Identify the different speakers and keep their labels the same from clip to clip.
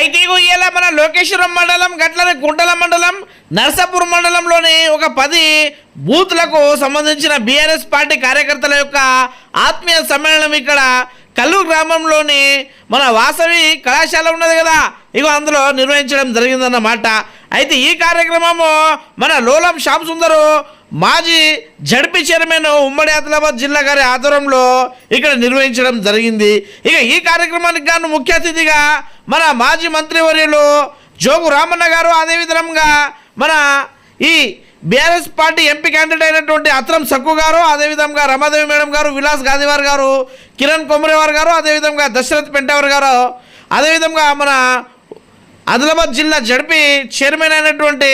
Speaker 1: అయితే ఇవాళ మన లోకేశ్వరం మండలం గట్లని కుంటల మండలం నర్సాపూర్ మండలంలోని ఒక పది బూత్లకు సంబంధించిన బీఆర్ఎస్ పార్టీ కార్యకర్తల యొక్క ఆత్మీయ సమ్మేళనం ఇక్కడ కల్లూరు గ్రామంలోని మన వాసవి కళాశాల ఉన్నది కదా. ఇగో అందులో నిర్వహించడం జరిగిందన్నమాట. అయితే ఈ కార్యక్రమము మన లోలం శ్యామ్ సుందరు మాజీ జడ్పీ చైర్మన్ ఉమ్మడి ఆదిలాబాద్ జిల్లా గారి ఆధ్వర్యంలో ఇక్కడ నిర్వహించడం జరిగింది. ఇక ఈ కార్యక్రమానికి గాను ముఖ్య అతిథిగా మన మాజీ మంత్రివర్యులు జోగు రామన్న గారు అదేవిధంగా మన ఈ బీఆర్ఎస్ పార్టీ ఎంపీ క్యాండిడేట్ అయినటువంటి అత్రం సక్కు గారు అదేవిధంగా రమాదేవి మేడం గారు విలాస్ గాంధీవార్ గారు కిరణ్ కొమరేవార్ గారు అదేవిధంగా దశరథ్ పెంటావర్ గారు అదేవిధంగా మన ఆదిలాబాద్ జిల్లా జడ్పీ చైర్మన్ అయినటువంటి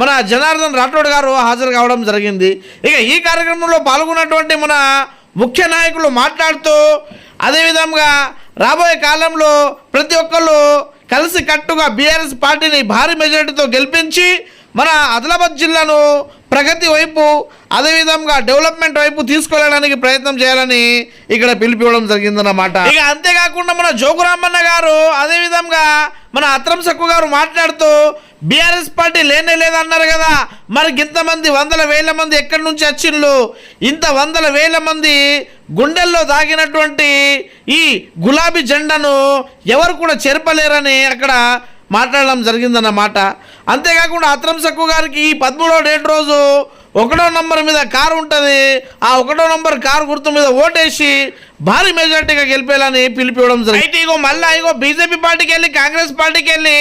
Speaker 1: మన జనార్దన్ రాఠోడ్ గారు హాజరు కావడం జరిగింది. ఇక ఈ కార్యక్రమంలో పాల్గొన్నటువంటి మన ముఖ్య నాయకులు మాట్లాడుతూ అదేవిధంగా రాబోయే కాలంలో ప్రతి ఒక్కళ్ళు కలిసి కట్టుగా బీఆర్ఎస్ పార్టీని భారీ మెజారిటీతో గెలిపించి మన ఆదిలాబాద్ జిల్లాను ప్రగతి వైపు అదేవిధంగా డెవలప్మెంట్ వైపు తీసుకెళ్ళడానికి ప్రయత్నం చేయాలని ఇక్కడ పిలిపివ్వడం జరిగిందన్నమాట. ఇక అంతేకాకుండా మన జోగురామన్న గారు అదేవిధంగా మన అత్రం సక్కు గారు మాట్లాడుతూ బీఆర్ఎస్ పార్టీ లేనే లేదన్నారు కదా. మరి ఇంతమంది వందల వేల మంది ఎక్కడి నుంచి వచ్చిండ్రు ఇంత వందల వేల మంది గుండెల్లో దాగినటువంటి ఈ గులాబీ జెండాను ఎవరు కూడా చేర్పలేరని అక్కడ మాట్లాడడం జరిగిందన్నమాట. అంతేకాకుండా అత్రం సక్కు గారికి ఈ పదమూడవ డేట్ రోజు ఒకటో నంబర్ మీద కారు ఉంటుంది. ఆ ఒకటో నంబర్ కారు గుర్తు మీద ఓటేసి భారీ మెజార్టీగా గెలిపేయాలని పిలిపివ్వడం జరిగింది. అయితే ఇగో మళ్ళా ఇగో బీజేపీ పార్టీకి వెళ్ళి కాంగ్రెస్ పార్టీకి వెళ్ళి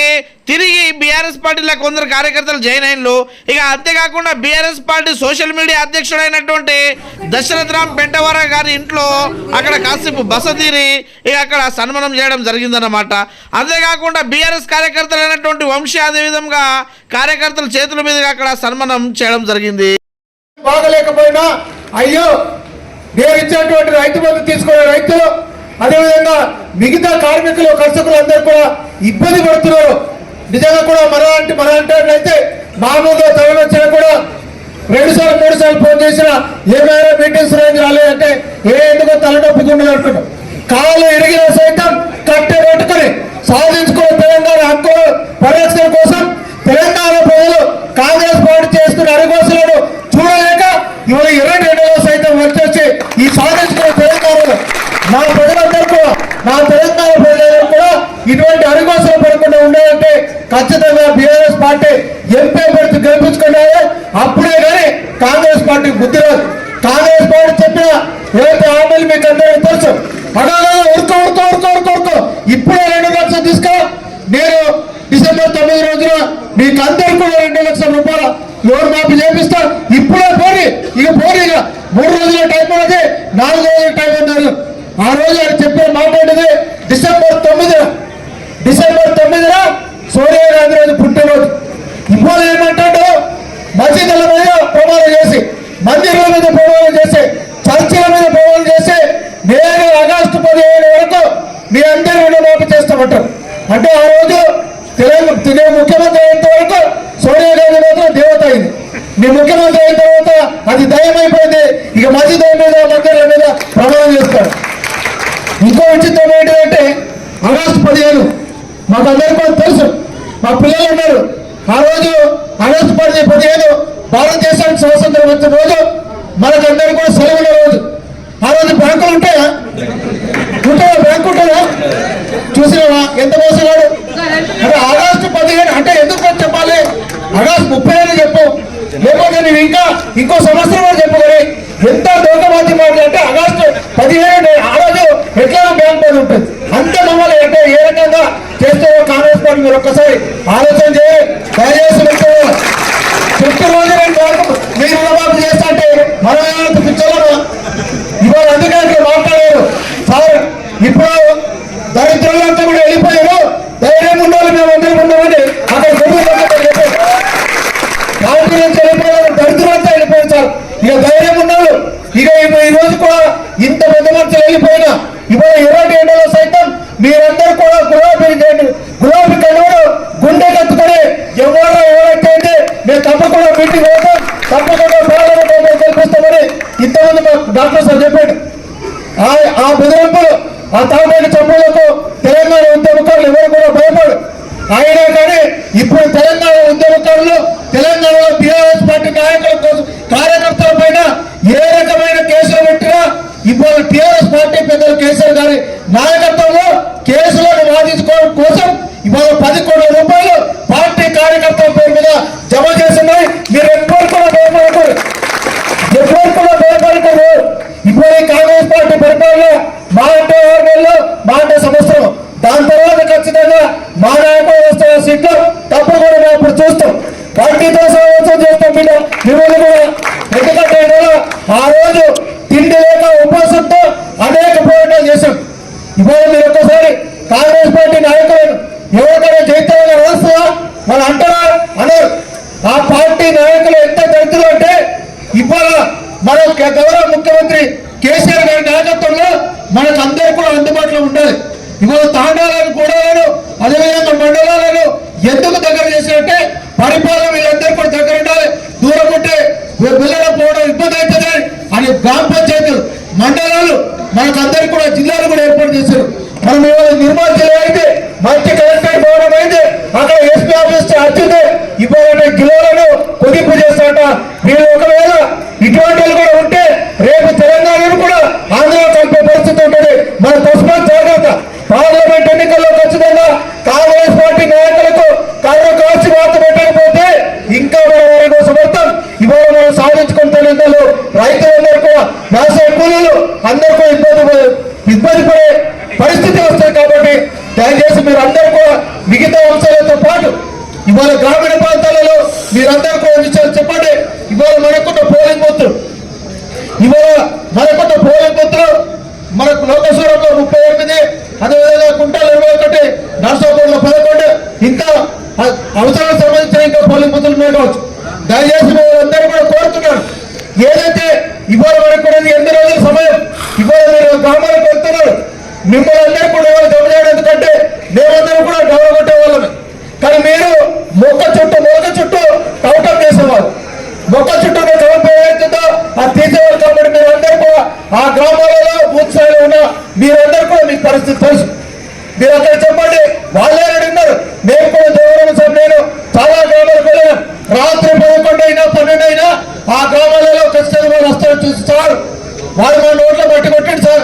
Speaker 1: తిరిగి బీఆర్ఎస్ పార్టీలో కొందరు కార్యకర్తలు జాయిన్ అయిన్లు. ఇక అంతేకాకుండా బీఆర్ఎస్ పార్టీ సోషల్ మీడియా అధ్యక్షుడైనటువంటి దశరథ్ రామ్ పెంటవర గారి ఇంట్లో అక్కడ కాసేపు బస తీరి ఇక అక్కడ సన్మానం చేయడం జరిగిందన్నమాట. అంతేకాకుండా బీఆర్ఎస్ కార్యకర్తలు అయినటువంటి వంశీ అదేవిధంగా కార్యకర్తల చేతుల మీదుగా అక్కడ సన్మానం చేయడం జరిగింది.
Speaker 2: బాగలేకపోయినా అయ్యో నేను ఇచ్చినటువంటి రైతు బంధు తీసుకునే రైతులు అదేవిధంగా మిగతా కార్మికులు కర్షకులు అందరూ కూడా ఇబ్బంది పడుతున్నారు. నిజంగా కూడా మన అంటే మన అంటే మామూలుగా తరలించినా కూడా రెండు సార్లు మూడు సార్లు ఫోన్ చేసిన ఏమైనా మీటింగ్స్ రేంజ్ రాలేదంటే ఏ ఎందుకో తలనొప్పికుండా అనుకుంటాం. కాళ్ళు ఎరిగిన సైతం కట్టె పెట్టుకుని సాధించుకునే తెలంగాణ హక్కు పరిరక్షణ కోసం తెలంగాణ ప్రజలు కాంగ్రెస్ పార్టీ చేస్తున్న అరిగోసలను చూడలేక ఇవాళ ఇరవై రెండులో సైతం వచ్చేసి ఈ సాధించుకున్న తెలంగాణలో నా ప్రజలందరికీ నా తెలంగాణ ప్రజలందరూ కూడా ఇటువంటి అరిగోసలు పడకుండా ఉండాలంటే ఖచ్చితంగా బీఆర్ఎస్ పార్టీ ఎంపీ అభ్యర్థి గెలిపించుకున్నారో. అప్పుడే కానీ కాంగ్రెస్ పార్టీ బుద్ధి రాదు. కాంగ్రెస్ పార్టీ చెప్పిన ఏదైతే హామీలు మీకు అందరికీ తెలుసు అడగా ఉరుకో ఉరుకో ఉరుకో ఉరుకో ఉరుకో. ఇప్పుడే రెండు లక్షలు తీసుకో నేను డిసెంబర్ తొమ్మిది రోజున మీకు అందరికీ కూడా రెండు లక్షల రూపాయల లోన్ మాఫీ చేపిస్తా. ఇప్పుడే పోని ఇక పోని ఇక. మూడు రోజుల టైం ఉన్నది నాలుగు రోజుల టైం ఉన్నారు ఆ రోజు ఆయన చెప్పే మాట ఏంటిది? డిసెంబర్ తొమ్మిదిన. డిసెంబర్ తొమ్మిదిన సోనియా గాంధీ రోజు పుట్టినరోజు. ఇప్పుడు ఏమంటాడు? మసీదుల మీద ప్రమాణం చేసి మందిరాల మీద ప్రమాణం చేసి చర్చల మీద ప్రమాణం చేసి నేను ఆగస్టు పదిహేను వరకు మీ అందరి రుణమాఫీ చేస్తామంటారు. అంటే ఆ రోజు తెలంగాణ తినే ముఖ్యమంత్రి అయిన వరకు సోనియా గాంధీ మాత్రం దేవత అయింది. మీ ముఖ్యమంత్రి అయిన తర్వాత అది దయమైపోయింది. ఇక మసీదుల మీద మందిరాల మీద ప్రమాణం చేస్తారు. ఇంకో విచిత్రం ఏంటంటే ఆగస్టు పదిహేను మాకు అందరికీ కూడా తెలుసు. మా పిల్లలు ఉన్నారు. ఆ రోజు ఆగస్టు పది పదిహేను భారతదేశానికి స్వాతంత్రం వచ్చిన రోజు మనకందరూ కూడా సెలవుల రోజు. ఆ రోజు బ్యాంకులు ఉంటాయా? ఉంటాయా బ్యాంకు ఉంటుందా చూసినావా? ఎంత మోసగాడు? అంటే ఆగస్టు పదిహేను అంటే ఎందుకు చెప్పాలి? ఆగస్టు ముప్పై ఐదు చెప్పు. లేకపోతే నువ్వు ఇంకా ఇంకో సంవత్సరం కూడా చెప్పు కానీ ఎంత దోకబాజీ అంటే ఆగస్టు పదిహేను ఆ రోజు ఎట్లా ఉంటుంది అంత మమ్మల్ని అంటే ఏ రకంగా చేస్తారో కాంగ్రెస్ పార్టీ మీరు ఒక్కసారి ఆలోచన చేయి. దయచేసి చుట్టూ ఫిఫ్త్ రోజు రెండు వరకు మీరు రుణమాఫీ చేస్తా అంటే మనం ఏమైనా పిచ్చోళ్ళమా ఇవాళ అందుకే ఇక్కడ మాట్లాడారు సార్ ఇప్పుడు దరిద్రులంతా కూడా వెళ్ళిపోయారు ధైర్యం ఉండాలి మేము అందరం ఉన్నామని అక్కడ గొప్ప చెప్పారు పార్టీ నుంచి వెళ్ళిపోయారు దరిద్రులంతా వెళ్ళిపోయారు సార్ ఇక ధైర్యం ఉన్నాడు ఇక ఈ- ఈ రోజు కూడా ఇంత పెద్ద మనుషులు వెళ్ళిపోయినా ఇవాళ ఇరవై ఎండలో సైతం మీరందరూ కూడా గులాబీ జెండా- గులాబీ కనుగోలు గుండె కత్తుకొని ఎవరో ఎవరైతే అయితే మేము తప్పకుండా మీటింగ్ అవుతాం తప్పకుండా పార్లమెంట్ ఎన్నికలు గెలిపిస్తామని ఇంతమంది మా డాక్టర్ సార్ చెప్పాడు ఆ ఆ బెదిరింపులు తెలంగాణ ఉద్యమకారులు ఎవరు కూడా భయపడు అయినా కానీ ఇప్పుడు తెలంగాణ ఉద్యమకారులు తెలంగాణలో టీఆర్ఎస్ పార్టీ నాయకుల కోసం కార్యకర్తల పైన ఏ రకమైన కేసులు పెట్టినా ఇప్పుడు టీఆర్ఎస్ పార్టీ పెద్దలు కేసీఆర్ గారి నాయకత్వంలో కేసులను వాదించుకోవడం కోసం ఇవాళ పది కోట్ల రూపాయలు పార్టీ కార్యకర్తల పేరు మీద జమ చేస్తున్నాయి. మీరు ఎప్పుడు కూడా భయపడకూడదు. ఎప్పుడు కూడా భయపడకూడదు. ఇప్పుడు కాంగ్రెస్ పార్టీ పరిపాలన మాట అంటే ఆరు సంవత్సరం. దాని తర్వాత ఖచ్చితంగా మా నాయకులు వస్తున్న సీట్లు తప్పుడు కూడా మేము ఇప్పుడు చూస్తాం పార్టీతో సంవత్సరం చేస్తాం మీద మిమ్మల్ని కూడా ఎందుకంటే ఇవాళ ఆ రోజు తిండి లేక ఉపవాసంతో అనేక పోరాటాలు చేశాం ఇవాళ మీరు ఒక్కసారి కాంగ్రెస్ పార్టీ నాయకులను ఎవరికైనా జైత్యంగా వస్తుందా వాళ్ళు అంటారా అనరు ఆ పార్టీ నాయకులు ఎంత దళితులు అంటే ఇవాళ మన గౌరవ ముఖ్యమంత్రి కేసీఆర్ గారి నాయకత్వంలో మనకు అందరూ కూడా అందుబాటులో ఉండాలి ఇవాళ తాండాలను గూడాలను అదేవిధంగా మండలాలను ఎందుకు దగ్గర చేసినట్టే పరిపాలన వీళ్ళందరూ కూడా దగ్గర ఉండాలి. దూరం ఉంటే వెళ్ళడం పోవడం ఇబ్బంది అవుతుంది అని గ్రామ పంచాయతీలు మండలాలు మనకందరికి కూడా జిల్లాలు కూడా ఏర్పాటు చేశారు. మనం ఇవాళ నిర్మల్ జిల్లా అయితే మంచి కలెక్టర్ భవనం అయితే అక్కడ ఎస్పీ ఆఫీస్ వచ్చింది ఇవాళ జిల్లాలను కుదింపు చేస్తాట వీళ్ళు ఒకవేళ ఇటువంటి వాళ్ళు కూడా ఉంటే రేపు తెలంగాణను కూడా ఆంధ్రలో కలిపే పరిస్థితి ఉంటుంది మన తస్మాత్ జాగ్రత్త పార్లమెంట్ ఎన్నికల్లో ఖచ్చితంగా కాంగ్రెస్ పార్టీ నాయకులకు కర్ర కాల్చి వార్త పెట్టకపోతే ఇంకా మన వారి సమర్థం ఇవాళ మనం సాధించుకుంటున్న ఎన్నికలు రైతులందరూ కూడా వ్యవసాయ కూలీలు అందరికీ ఇబ్బంది ఇబ్బంది పడే పరిస్థితి వస్తుంది కాబట్టి దయచేసి మీరు అందరూ కూడా మిగతా అంశాలతో పాటు ఇవాళ గ్రామీణ ప్రాంతాలలో మీరందరూ కూడా విషయాలు చెప్పండి. ఇవాళ మనకున్న పోలింగ్ బూత్ ఇవాళ మనకున్న పోలింగ్ బూత్ మనకు లోకేశ్వరంలో ముప్పై ఎనిమిది అదేవిధంగా కుంటాలు ఇరవై ఒకటి నర్సాపూర్లో పదకొండు. ఇంకా అవసరాలకు సంబంధించిన ఇంకా పోలింగ్ బూత్లు ఉన్నాయి కావచ్చు. దయచేసి అందరూ కూడా కోరుతున్నాను ఏదైతే ఇవాళ మనకు కూడా ఎన్ని రోజుల సమయం ఇవాళ మీరు గ్రామాలకు వెళ్తున్నారు. మిమ్మల్ని అందరూ కూడా ఇవాళ జమ చేయడం ఎందుకంటే మేమందరం కూడా గౌరవ కొట్టే వాళ్ళమే కానీ మీరు మొక్క చుట్టూ మొక్క చుట్టూ కౌటం చేసేవారు మొక్క చుట్టూ మీకు ఎవరు అది తీసేవారు కాబట్టి మీరు అందరూ కూడా ఆ గ్రామాలలో బూత్ స్థాయిలో ఉన్న మీరందరూ కూడా మీకు పరిస్థితి తెలుసు. మీరు అక్కడ చెప్పండి వాళ్ళే అడిగినారు. మేము కూడా దేవరం సార్ నేను చాలా గ్రామాలకు వెళ్ళాను. రాత్రి పదకొండు అయినా పన్నెండు అయినా ఆ గ్రామాలలో ఖచ్చితంగా వాళ్ళు వస్తారు చూస్తారు సార్ మా నోట్లో పట్టి కొట్టాడు సార్.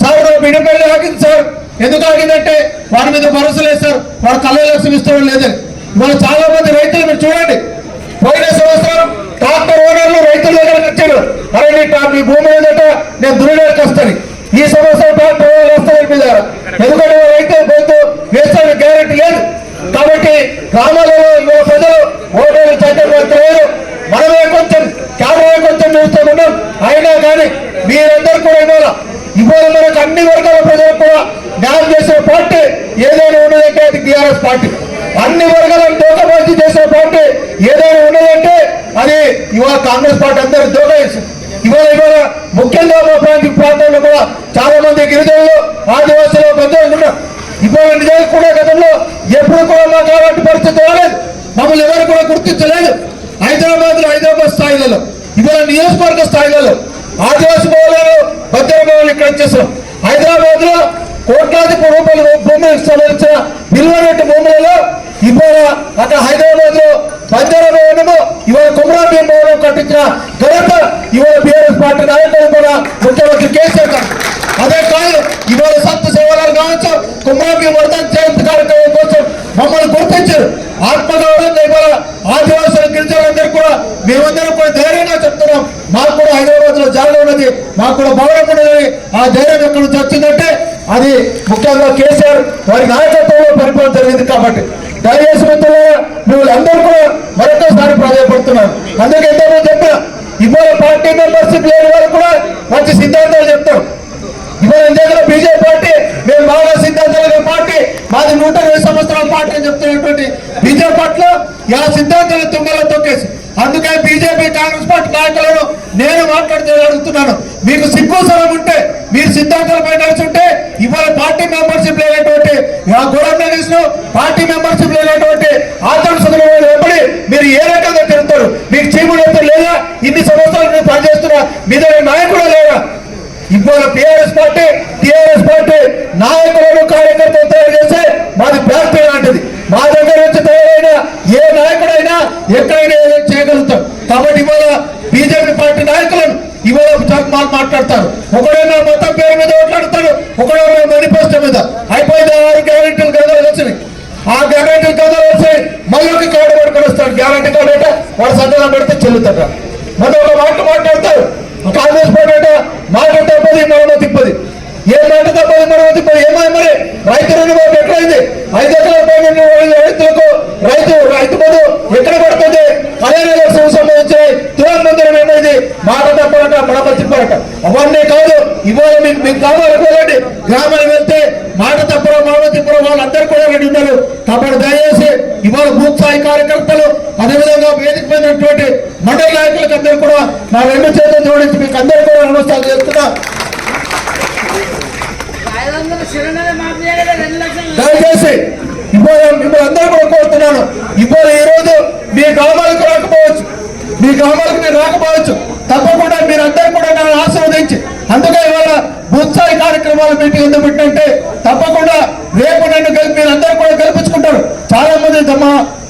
Speaker 2: సార్ నా బిడ్డ పెళ్ళి ఆగింది సార్. ఎందుకు ఆగిందంటే వారి మీద భరోసా లేదు సార్. వాడు కళ్ళ లక్ష్యం ఇస్తాడు లేదని ఇవాళ చాలా మంది రైతులు మీరు చూడండి. పోయిన సంవత్సరం ట్రాక్టర్ ఓనర్లు రైతుల దగ్గరకు వచ్చారు. అరే నీ ట్రా- మీ భూమి ఏదట? నేను దున్నుడానికి వస్తాను ఈ సంవత్సరం ట్రాక్టర్ ఓనర్లు వస్తారు మీ దగ్గర ఎందుకంటే రైతు పోతూ వేస్తాడు గ్యారెంటీ లేదు. కాబట్టి గ్రామాలలో ఇవాళ ప్రజలు ఓటర్లు చట్టం లేరు మనమే కొంచెం కెమెరా కొంచెం చూస్తూ ఉన్నాం అయినా కానీ మీరందరూ కూడా ఇవాళ ఇవాళ మనకు అన్ని వర్గాల ప్రజలకు కూడా న్యాయం చేసే పార్టీ ఏదైనా ఉన్నదంటే అది టీఆర్ఎస్ పార్టీ అన్ని వర్గాలను దోకబాజీ చేసే పార్టీ ఏదైనా ఉన్నదంటే అది ఇవాళ కాంగ్రెస్ పార్టీ అందరూ దోగేసి ఇవాళ ఇవాళ ముఖ్యంగా మా ప్రాంత ప్రాంతంలో కూడా చాలా మంది గిరిజనులు ఆదివాసులు పెద్దలు ఉన్నారు ఇవాళ నిజానికి కూడా గతంలో ఎప్పుడు కూడా మాకు అలాంటి పరిస్థితి రాలేదు. మమ్మల్ని ఎవరు కూడా గుర్తించలేదు. హైదరాబాద్లో హైదరాబాద్ స్థాయిలలో ఇవాళ నియోజకవర్గ స్థాయిలలో ఆదివాసి భవనాలు భద్ర భవనాలు ఇక్కడ వచ్చేసాం హైదరాబాద్లో కోట్లాది రూపాయలు భూములకు సంబంధించిన విలువైన భూములలో ఇవాళ అక్కడ హైదరాబాద్లో బంజారా భవనము ఇవాళ కుమరాబీన్ భవనం కట్టించిన ఘనత ఇవాళ బీఆర్ఎస్ పార్టీ నాయకులు కూడా ముఖ్యమంత్రి కేసీఆర్ గారు. అదే కాదు ఇవాళ సత్తు సేవలను కావచ్చు కుమరాబీ వర్ధన్ జయంతి కార్యక్రమం కోసం మమ్మల్ని గుర్తించారు. ఆత్మగౌరవంగా ఇవాళ ఆదివాసుల గిరిజనులందరూ కూడా మేమందరం కూడా ధైర్యంగా చెప్తున్నాం. మాకు కూడా హైదరాబాద్లో జాగా ఉన్నది. మాకు కూడా భవనం ఉన్నది ఆ ధైర్యం ఎక్కడ నుంచి వచ్చిందంటే అది ముఖ్యంగా కేసీఆర్ వారి నాయకత్వంలో పరిపాలన జరిగింది కాబట్టి. దయచేసి మిత్రులారా కూడా మరొకసారి ప్రాధాన్యపడుతున్నారు. అందుకే ఎంతో చెప్పిన ఇవాళ పార్టీ మెంబర్షిప్ లేని వాళ్ళు కూడా మంచి సిద్ధాంతాలు చెప్తారు. ఇవాళ దగ్గర బీజేపీ పార్టీ మేము బాగా సిద్ధాంతాలు పార్టీ మాది నూట ఇరవై సంవత్సరాల పార్టీ అని చెప్తున్నటువంటి బీజేపీ పార్టీలో యా సిద్ధాంతాలు తుంగలో తొక్కేసి అందుకే బీజేపీ కాంగ్రెస్ పార్టీ నాయకులను నేను మాట్లాడుతూ అడుగుతున్నాను. మీకు సిగ్గుసరం ఉంటే మీరు సిద్ధాంతాల పైన ఉంటే ఇవాళ పార్టీ మెంబర్షిప్ లేనటువంటి గవర్నమెంట్ పార్టీ మెంబర్షిప్ లేనటువంటి ఆచరణ సదుపాయాలు ఎప్పుడు మీరు ఏ రకంగా తిరుగుతారు? మీకు చీముడు అయితే లేదా? ఇన్ని సంవత్సరాలు మీరు పనిచేస్తున్నా మీద నాయకుడు లేదా ఇవాళ టీఆర్ఎస్ పార్టీ టీఆర్ఎస్ పార్టీ నాయకులను కార్యకర్తలు తయారు చేస్తే మాది పార్టీ లాంటిది. మా దగ్గర వచ్చి తయారైన ఏ నాయకుడైనా ఎక్కడైనా చేయగలుగుతాం. కాబట్టి ఇవాళ బీజేపీ పార్టీ నాయకులను ఇవాళ చక్మాలు మాట్లాడతారు. ఒకడేమో మతం పేరు మీద మాట్లాడతాడు ఒకడే నా మేనిఫెస్టో మీద. అయిపోయింది ఆ గ్యారెంటీలు కదా వచ్చినాయి. ఆ గ్యారెంటీలు కదా వచ్చి మళ్ళీ ఒక కార్డు పడుకొని వస్తాడు. గ్యారెంటీ కార్డు అంటే వాడు సంతకం పెడితే చెల్లుతాడు. మరి ఒక మాట మాట్లాడతారు కాంగ్రెస్ పార్టీ అంటే మాట తప్పది మనలో తిప్పది. ఏ మాట తప్పది మరణ తిప్పది? ఏమై మరి రైతు రెండు బాబు ఎక్కడైంది? ఐదు ఎకరాల పైన రైతులకు రైతు రైతు బంధు ఎక్కడ పడుతుంది? అవన్నీ కాదు. ఇవాళ మీకు మీకు వెళ్ళండి గ్రామాలకు వెళ్తే మాట తప్పడం మాట తిప్పడం వాళ్ళందరూ కూడా రెడీ ఉన్నారు. కాబట్టి దయచేసి ఇవాళ బూత్ స్థాయి కార్యకర్తలు అదేవిధంగా వేదిక మీద ఉన్నటువంటి మండల నాయకులకు అందరూ కూడా నా రెండు చేతులు జోడించి మీకు అందరూ కూడా నమస్కారం చేస్తున్నా. దయచేసి ఇవాళ మిమ్మల్ని అందరూ కూడా కోరుతున్నాను. ఇవాళ ఈ రోజు మీ గ్రామాలకు రాకపోవచ్చు. మీ గ్రామాలకు నేను రాకపోవచ్చు. తప్పకుండా మీరందరూ కూడా నన్ను ఆశీర్వదించి అందుకే ఇవాళ ఉత్సాహి కార్యక్రమాలు ఎందుకు పెట్టంటే తప్పకుండా రేపు నన్ను కలిపి మీరందరూ కూడా కల్పించుకుంటారు. చాలా మంది తమ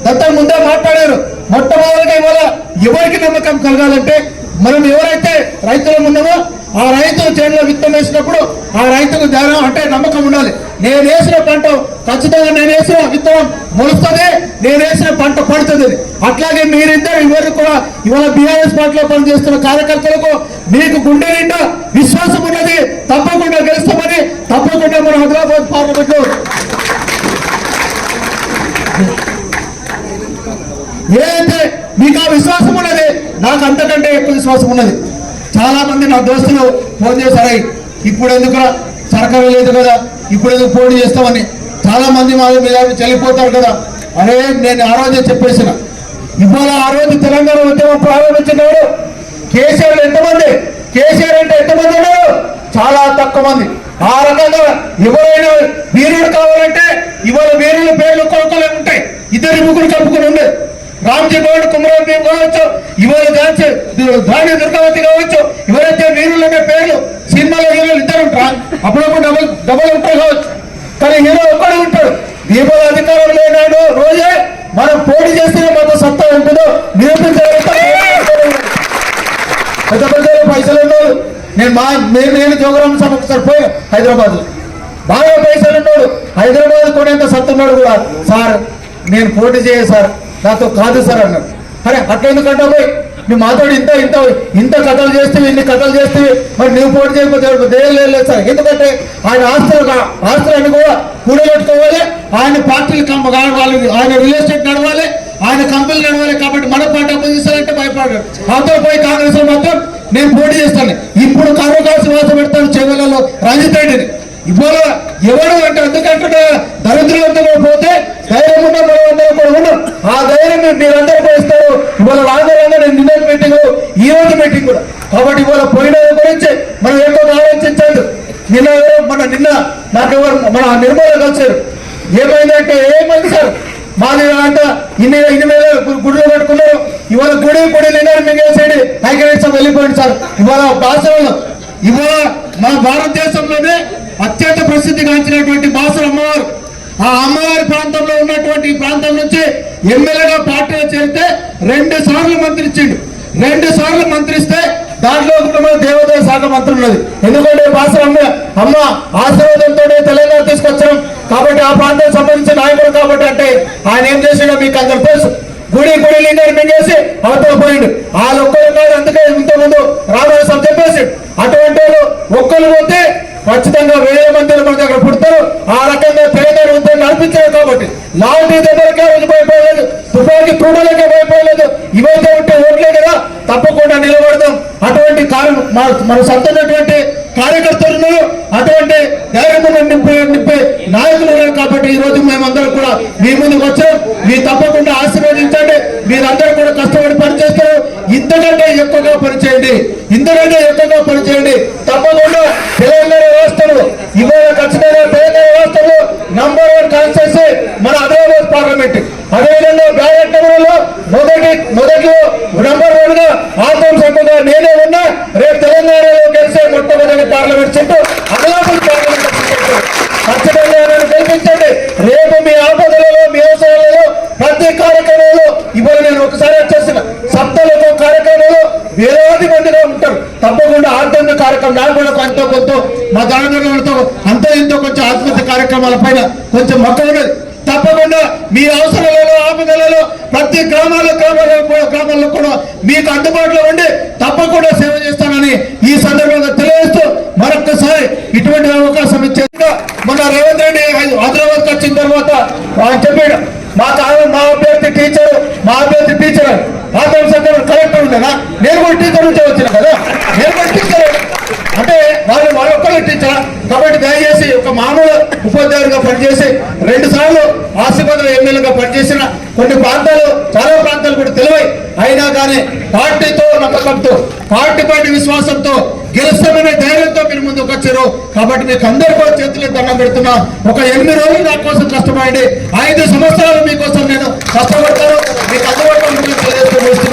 Speaker 2: దత్తం ముందే మాట్లాడారు. మొట్టమొదటిగా ఇవాళ ఎవరికి నమ్మకం కలగాలంటే మనం ఎవరైతే రైతులు ఉన్నామో ఆ రైతు చేనులో విత్తనం వేసినప్పుడు ఆ రైతుకు ధ్యానం అంటే నమ్మకం ఉండాలి. నేను వేసిన పంట ఖచ్చితంగా నేను వేసిన విత్తనం మొలుస్తుంది నేను వేసిన పంట పడుతుంది. అట్లాగే మీరిద్దరు ఎవరు కూడా ఇవాళ బీఆర్ఎస్ పార్టీలో పనిచేస్తున్న కార్యకర్తలకు మీకు గుండె నిండా విశ్వాసం ఉన్నది. తప్పకుండా గెలుస్తామని తప్పకుండా మన హైదరాబాద్ పార్లమెంట్ ఏదైతే మీకు ఆ విశ్వాసం ఉన్నది నాకు అంతకంటే ఎక్కువ విశ్వాసం ఉన్నది. చాలా మంది నా దోస్తులు ఫోన్ చేశారు ఇప్పుడు ఎందుకు సర్కారు లేదు కదా ఇప్పుడు ఎందుకు పోటీ చేస్తామని? చాలా మంది మా మీద చనిపోతారు కదా అరే నేను ఆ రోజే చెప్పేసిన. ఇవాళ ఆ రోజు తెలంగాణ ఉద్యమం ప్రారంభించినవాడు కేసీఆర్ ఎంతమంది? కేసీఆర్ అంటే ఎంతమంది ఉన్నారు? చాలా తక్కువ మంది. ఆ రకంగా ఎవరైనా వీరుడు కావాలంటే ఇవాళ వీరుల పేర్లు కొడుకులే ఉంటాయి. ఇద్దరు ముగ్గురు కప్పుకుని ఉండే. రామ్జీ గౌడ్ కుమరం భీమ్ కావచ్చు ఇవాళ దాచి ధాన్య దుర్గావతి కావచ్చు ఎవరైతే వీరులు అనే పేర్లు సినిమాలో హీరోలు ఇద్దరు ఉంటారు? అప్పుడప్పుడు డబుల్ డబుల్ ఉంటారు కావచ్చు. కానీ హీరో ఒక్కడే ఉంటాడు. దీపాల అధికారులు లేనాడు రోజే. మనం పోటీ చేస్తేనే మాకు సత్తా ఉంటుందో నిరూపించగలుగుతాం పెద్ద పెద్ద పైసలు ఉన్నాడు నేను మా నేను నేను జోగరాం సభ ఒకసారి పోయి హైదరాబాద్. బాగా పైసలు ఉన్నాడు హైదరాబాద్ కొనేంత సత్తున్నాడు కూడా. సార్ నేను పోటీ చేయ సార్. నాతో కాదు సార్ అన్నాడు అరే అట్లా ఎందుకంటే పోయి? నువ్వు మాతోడు ఇంత ఇంత ఇంత కథలు చేస్తే ఇన్ని కథలు చేస్తే మరి నువ్వు పోటీ చేయకపోతే దేవుడు లేదు సార్. ఎందుకంటే ఆయన ఆస్తులు ఆస్తులన్నీ కూడా కూడగట్టుకోవాలి ఆయన పార్టీలు కమ్మ వాళ్ళు ఆయన రియల్ ఎస్టేట్ నడవాలి. ఆయన కంపెనీలు నడవాలి కాబట్టి మన పార్టీ అపోజిషన్ భయపడారు. మాతో పోయి కాంగ్రెస్లో మాత్రం నేను పోటీ చేస్తాను. ఇప్పుడు కర్మకాసు వాస పెడతాను చెవులలో రంజిత్ రెడ్డిని. ఇవాళ ఎవరు అంటే అందుకంటే దరిద్రులంతా పోతే ధైర్యం ఉన్న మనం అందరం కూడా ఉన్నాం. ఆ ధైర్యం మీరందరూ పోయిస్తారు ఇవాళ రాజరంగా నేను నిన్న మీటింగ్ ఈ రోజు మీటింగ్ కూడా. కాబట్టి ఇవాళ పోయిన గురించి మనం ఎక్కువ ఆలోచించండి నిన్న మన నిన్న నాకు ఎవరు మన నిర్మూలన కలిసారు ఏమైందంటే ఏమైంది సార్? మాది అంట ఇన్ని ఇన్ని మీద గుడిలో పెట్టుకున్నారు. ఇవాళ గుడి గుడి నిన్నారు మింగేసేది ఐక్యవేశం వెళ్ళిపోయింది సార్. ఇవాళ భాషలో ఇవాళ మన భారతదేశంలోనే అత్యంత ప్రసిద్ధిగాంచినటువంటి బాసర అమ్మవారు. ఆ అమ్మవారి ప్రాంతంలో ఉన్నటువంటి ప్రాంతం నుంచి ఎమ్మెల్యేగా పార్టీలో చేరితే రెండు సార్లు మంత్రిచ్చిండు. రెండు సార్లు మంత్రిస్తే దాంట్లో కూడా దేవాదాయ శాఖ మంత్రి ఉన్నది. ఎందుకంటే బాసర అమ్మ అమ్మ ఆశీర్వాదంతో తెలంగాణ తీసుకొచ్చాం. కాబట్టి ఆ ప్రాంతానికి సంబంధించిన నాయకుడు కాబట్టి అంటే ఆయన ఏం చేసిండో మీకు అందరు తెలుసు. గుడి గుడి లింగాన్ని మింగేసి అవతల పోయిండు. వాళ్ళు ఒక్కరు కాదు అందుకే ఇంతకుముందు రాబోయే సభ చెప్పేసి అటువంటి వాళ్ళు ఒక్కరు పోతే ఖచ్చితంగా వేల మంది అక్కడ దగ్గర పుడతారు. ఆ రకంగా తెలంగాణ ఉద్యమం నడిపించారు కాబట్టి లాంటి దగ్గరకే రోజు భయపడలేదు తుపాకీ తూడలకే పోయిపోలేదు ఇవైతే ఉంటే ఓట్లే కదా తప్పకుండా నిలబడదాం. అటువంటి కారణం మన మన సొంతమైనటువంటి కార్యకర్తలు ఉన్నారు. అటువంటి ధైర్యం నింపే నింపే నాయకులు ఉన్నారు కాబట్టి ఈ రోజు మేమందరం కూడా మీ ముందుకు వచ్చాం. మీరు తప్పకుండా ఆశీర్వదించండి. మీరందరూ కూడా కష్టపడి పనిచేస్తారు. ఇంతకంటే ఎక్కువగా పనిచేయండి. ఇంతకంటే ఎక్కువగా పనిచేయండి. తప్పకుండా తెలంగాణ వ్యవస్థలు ఇవాళ ఖచ్చితంగా తెలంగాణ వ్యవస్థలు నంబర్ వన్ కాన్స్టిట్యూన్సీ మన ఆదిలాబాద్ పార్లమెంట్. అదేవిధంగా బ్యాలెట్ నగరంలో మొదటి మొదటి నంబర్ వన్గా ఆత్మ సభ్యుగా నేనే ఉన్నా రేపు తెలంగాణలో గెలిచే మొట్టమొదటి పార్లమెంట్ సీటు ఆదిలాబాద్ పార్లమెంట్ ఖచ్చితంగా నన్ను గెలిపించండి. రేపు మీ ఆపదలలో మీ అవసరాలలో ప్రతి కార్యక్రమంలో ఇవాళ నేను ఒకసారి వచ్చేసిన సప్తలకు కార్యక్రమంలో వేలాది మందిగా ఉంటారు. తప్పకుండా ఆర్థిక కార్యక్రమం నాకు కూడా కొంత కొంత మా దానంతో అంత ఎంతో కొంచెం ఆత్మహత్య కార్యక్రమాల పైన కొంచెం మొక్క ఉన్నది. తప్పకుండా మీ అవసరాలలో ఆపదలలో ప్రతి గ్రామాల్లో గ్రామాల్లో కూడా గ్రామాల్లో కూడా మీకు అందుబాటులో ఉండి తప్పకుండా సేవ చేస్తానని ఈ సందర్భంగా తెలియజేస్తూ మరొక్కసారి ఇటువంటి అవకాశం ఇచ్చే మన రేవంత్ రెడ్డి హైదరాబాద్ వచ్చిన తర్వాత చెప్పాడు. మా కాదు మా అభ్యర్థి టీచర్ మా అభ్యర్థి టీచర్ ఆదరణ సంఘం కలెక్టర్ ఉండేనా? నేను కూడా టీచర్ నుంచే వచ్చిన కదా? నేను కూడా టీచర్ అంటే వాళ్ళు వాళ్ళ ఒక్కరు టీచర్ కాబట్టి దయచేసి ఒక మామూలు ఉపాధ్యాయుడిగా పనిచేసి రెండు సార్లు ఆసుపత్రి ఎమ్మెల్యేగా పనిచేసిన కొన్ని ప్రాంతాలు చాలా ప్రాంతాలు కూడా తెలివై. అయినా కానీ పార్టీతో నమ్మకంతో పార్టీ పార్టీ విశ్వాసంతో గెలుస్తామనే ధైర్యంతో మీరు ముందుకు వచ్చారు కాబట్టి మీకు అందరు కూడా చేతులు దండం పెడుతున్నా. ఒక ఎనిమిది రోజులు నా కోసం కష్టపడండి. ఐదు సంవత్సరాలు మీకోసం నేను కష్టపడతాను మీకు అందుబాటులో తెలియజేస్తూ